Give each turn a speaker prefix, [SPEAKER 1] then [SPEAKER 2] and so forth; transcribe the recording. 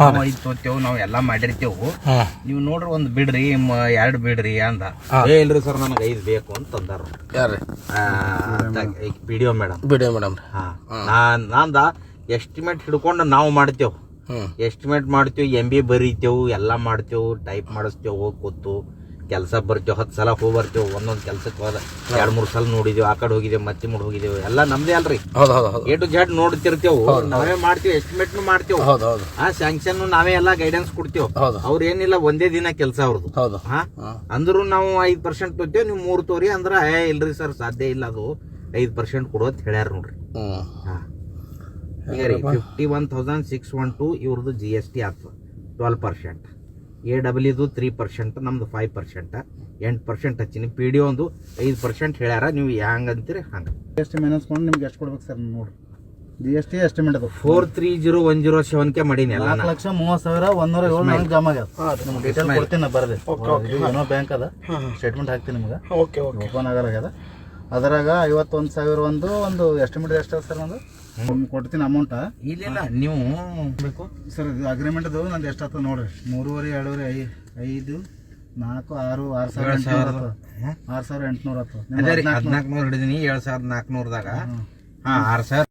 [SPEAKER 1] ನಾವು ಇದು ತೋತೇವು ನಾವು ಎಲ್ಲಾ ಮಾಡಿರ್ತೇವು. ನೀವು ನೋಡ್ರಿ ಒಂದ್ ಬಿಡ್ರಿ ಮ- ಎರಡ್ ಬಿಡ್ರಿ ಅಂದ. ಏ ಇಲ್ರಿ ಸರ್ ನನಗೆ ಐದು ಬೇಕು ಅಂತ ಅಂದಾರ
[SPEAKER 2] ಯಾರು
[SPEAKER 1] ಪಿ ಡಿ ಒ ಮೇಡಮ್.
[SPEAKER 2] ಬಿಡಿ ಮೇಡಮ್ ರೀ.
[SPEAKER 1] ಹಾ. ನಾನ್ ನಾಂದ ಎಸ್ಟಿಮೇಟ್ ಹಿಡ್ಕೊಂಡು ನಾವು ಮಾಡ್ತೇವೆ.
[SPEAKER 2] ಹ್ಞೂ
[SPEAKER 1] ಎಸ್ಟಿಮೇಟ್ ಮಾಡ್ತೇವೆ ಎಂ ಬಿ ಬರಿತೇವು ಎಲ್ಲಾ ಮಾಡ್ತೇವು ಟೈಪ್ ಮಾಡಿಸ್ತೇವೆ ಹೋಗಿ ಕೂತು. ಕೆಲಸ ಬರ್ತೇವೆ ಹತ್ತು ಸಲ ಹೋಗಿ ಬರ್ತೇವೆ ಒಂದೊಂದು ಕೆಲಸಕ್ಕೆ ಹೋದ ಎರಡ್ ಮೂರು ಸಲ ನೋಡಿದೇವ್ ಆ ಕಡೆ ಹೋಗಿದ್ದೇವೆ ಮತ್ತೆ ಮುಡ್ ಹೋಗಿದ್ದೇವೆ ಎಲ್ಲ ನಮ್ದೇ ಅಲ್ರಿ. ಎ ಟು ಜೆಡ್ ನೋಡ್ತಿರ್ತೇವೆ ನಾವೇ ಮಾಡ್ತೀವಿ ಎಸ್ಟಿಮೇಟ್ ಮಾಡ್ತೇವೆ. ಆ ಸ್ಯಾಂಕ್ಷನ್ ನಾವೇ ಎಲ್ಲ ಗೈಡೆನ್ಸ್ ಕೊಡ್ತೇವೆ. ಅವ್ರ ಏನಿಲ್ಲ ಒಂದೇ ದಿನ ಕೆಲಸ ಅವ್ರದ್ದು ಹಾ? ಅಂದ್ರು ನಾವು ಐದ್ ಪರ್ಸೆಂಟ್ ತೊತ್ತೇವ್ ನೀವು ಮೂರು ತೋರಿ ಅಂದ್ರೆ ಏ ಇಲ್ರಿ ಸರ್ ಸಾಧ್ಯ ಇಲ್ಲ ಅದು. ಐದ್ ಪರ್ಸೆಂಟ್ ಕೊಡು ಅಂತ ಹೇಳ್ಯಾರ ನೋಡ್ರಿ.
[SPEAKER 2] ಹ್ಞೂ
[SPEAKER 1] ಹಾ. ಈಗ ರೀ fifty one thousand six one two ಇವ್ರದ್ದು ಜಿ ಎಸ್ ಟಿ ಆಗ್ತದೆ. ಟ್ವೆಲ್ ಪರ್ಸೆಂಟ್ ಎ ಡಬ್ಲ್ಯೂದು ತ್ರೀ ಪರ್ಸೆಂಟ್ ನಮ್ದು ಫೈವ್ ಪರ್ಸೆಂಟ್ ಎಂಟು ಪರ್ಸೆಂಟ್ ಹಚ್ಚಿನಿ. ಪಿ ಡಿ ಒಂದು ಐದು ಪರ್ಸೆಂಟ್ ಹೇಳ್ಯಾರ ನೀವು ಹ್ಯಾಂಗ ಅಂತೀರಿ ಹಂಗೆ.
[SPEAKER 3] ಜಿ ಎಸ್ ಟಿ ಮೈನಸ್ ಮಾಡಿ ನಿಮ್ಗೆ ಎಷ್ಟು ಕೊಡ್ಬೇಕು ಸರ್ ನೋಡಿರಿ. ಜಿ ಎಸ್ ಟಿ ಎಸ್ಟಿಮೇಟ್ ಅದು.
[SPEAKER 1] Four three zero one zero ಸೆವೆನ್ಕೆ ಮಾಡೀನಿ ಎಲ್ಲ
[SPEAKER 3] ನಾಲ್ಕು ಲಕ್ಷ ಮೂವತ್ತು ಸಾವಿರ ಒಂದೂರ ಏಳು ನನಗೆ ಜಮಾ ಆಗ್ಯದ. ನಿಮ್ಗೆ ಡೀಟೇಲ್ ಕೊಡ್ತೀನಿ ನಾ ಬರದೆ. ಏನೋ ಬ್ಯಾಂಕ್ ಅದ. ಸ್ಟೇಟ್ಮೆಂಟ್ ಹಾಕ್ತೀನಿ ನಿಮ್ಗೆ.
[SPEAKER 2] ಓಕೆ ಓಕೆ
[SPEAKER 3] ಓಪನ್ ಆಗಲಾಗ್ಯದ ಅದರಾಗ ಐವತ್ತೊಂದು ಸಾವಿರ ಒಂದು ಒಂದು ಎಸ್ಟಿಮೇಟ್ ಎಷ್ಟು ಸರ್ ಒಂದು ಕೊಡ್ತೀನಿ ಅಮೌಂಟ
[SPEAKER 1] ಇಲ್ಲ ನೀವು ಬೇಕು.
[SPEAKER 3] ಸರ್ ಇದು ಅಗ್ರಿಮೆಂಟ್ ಅದು ನಂದು ಎಷ್ಟ ನೋಡ್ರಿ. ಮೂರುವರೆ ಎರಡೂವರೆ ಐ ಐದು ನಾಲ್ಕು ಆರು ಆರು ಸಾವಿರ ಎಂಟುನೂರ
[SPEAKER 1] ಸಾವಿರ.
[SPEAKER 3] ಹತ್ತು ಆರು ಸಾವಿರ ಎಂಟುನೂರ ಹತ್ತು
[SPEAKER 1] ಅದೇ ರೀ ಹದಿನಾಲ್ಕು ನೂರು ಹಿಡಿದೀನಿ ಏಳು ಸಾವಿರದ ನಾಲ್ಕುನೂರದಾಗ. ಹಾ ಆರು ಸಾವಿರ.